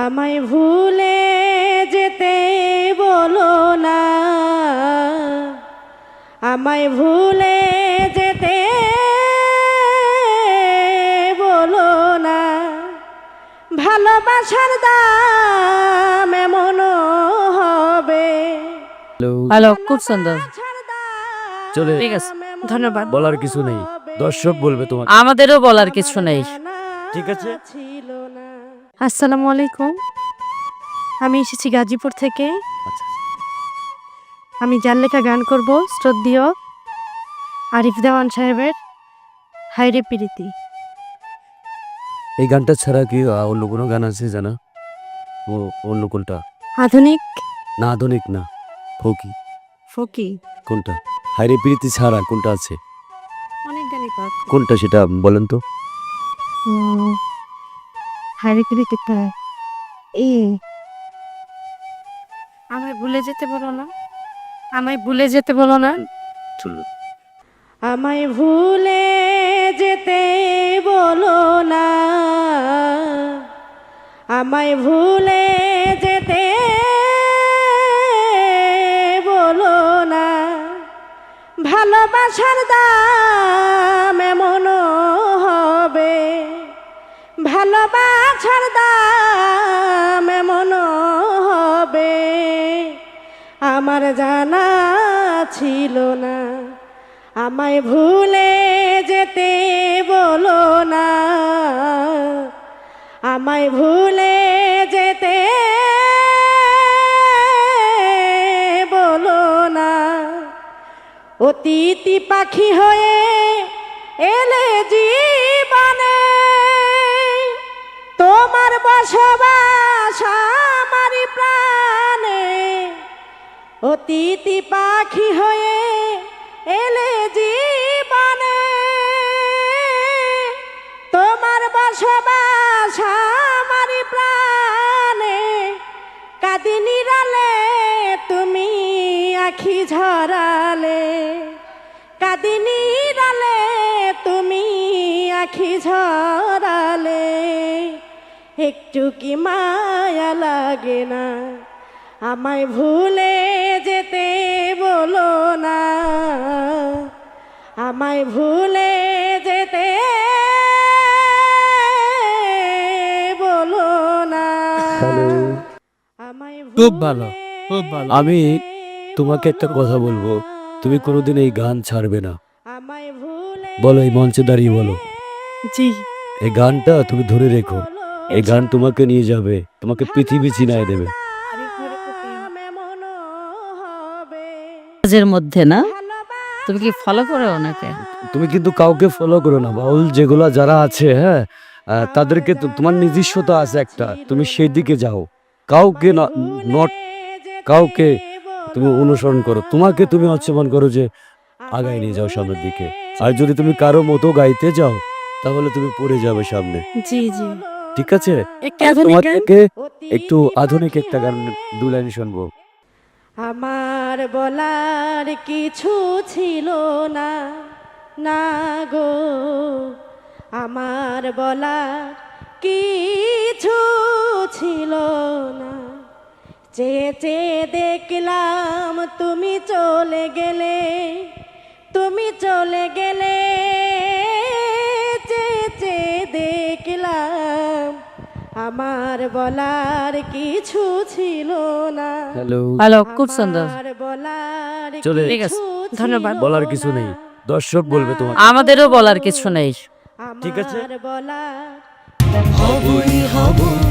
আমায় ভুলে যেতে বলো না। আমায় ভুলে যেতে বলো না। ভালোবাসার দাম এমন হবে। হ্যালো। খুব সুন্দর। চলে। ঠিক আছে ধন্যবাদ। বলার কিছু নেই। দর্শক বলবে তোমার আমাদেরও বলার কিছু নেই। ঠিক আছে। ছিল না। আসসালামু আলাইকুম। আমি এসেছি গাজীপুর থেকে। আচ্ছা। আমি যার লেখা গান করব শ্রদ্ধীয় আরিফ দেওয়ান সাহেবের হাইরে পিরিতি। এই গানটা ছাড়া কি অন্য কোনো গান আছে জানা? ও অন্য কোনটা? আধুনিক? না আধুনিক না। ফকি। ফকি? কোনটা? হাইরে প্রীতি ছাড়া কোনটা আছে? অনেক গানই। কোনটা সেটা বলেন তো। হাইরে পিরিতি এ আমায় ভুলে যেতে বলো না। আমায় ভুলে যেতে বলো না। আমায় ভুলে যেতে বলো না। আমায় ভুলে যেতে বলো না। ভালোবাসার দাম ভালোবাসার দাম, এমন হবে। আমার জানা ছিল না, আমায় ভুলে যেতে বলো না। আমায় ভুলে যেতে বলো না। অতিথি পাখি হয়ে এলে জীবনে বসবাস আমারই প্রাণে। অতিথি পাখি হয়ে এলে জীবনে। তোমার বসবাস আমারই প্রাণে। কাদিনী রালে, তুমি আখি ঝরালে। কাদিনী রালে, তুমি আখি ঝরালে একটু কি মায়া লাগে না? আমায় ভুলে যেতে বলো না। আমায় ভুলে যেতে বলো না। আমায় খুব ভালো, খুব ভালো। আমি তোমাকে একটা কথা বলব। তুমি কোনোদিন এই গান ছাড়বে না। আমায় ভুলে বলো এই মঞ্চে দাঁড়িয়ে বলো। জি। এই গানটা তুমি ধরে রেখো। এই গান তোমাকে নিয়ে যাবে তোমাকে পৃথিবী চিনায় দেবে। কাজের মধ্যে না? তুমি কি ফলো করো ওনাকে তুমি কিন্তু কাউকে ফলো করো না বাউল যেগুলা যারা আছে হ্যাঁ তাদেরকে তোমার নিজস্বতা আছে একটা তুমি সেই দিকে যাও। কাউকে নট কাউকে তুমি অনুসরণ করো তোমাকে তুমি হচ্ছে করো যে আগায় নিয়ে যাও সামনের দিকে। আর যদি তুমি কারও মতো গাইতে যাও তাহলে তুমি পড়ে যাবে সামনে। জি জি। ঠিক আছে? তোমার থেকে একটু আধুনিক একটা গান দু লাইন শুনব। আমার বলার কিছু ছিল না না গো। আমার বলার কিছু ছিল না। চেয়ে দেখলাম তুমি চলে গেলে তুমি চলে গেলে আমার বলার কিছু ছিল না। হ্যালো। হ্যালো খুব সুন্দর। আমার বলার চলে। ঠিক আছে, ধন্যবাদ। বলার কিছু নেই। দর্শক বলবে তোমার আমাদেরও বলার কিছু নেই। ঠিক আছে। আমার বলার হবই হব গানে গানে সেরা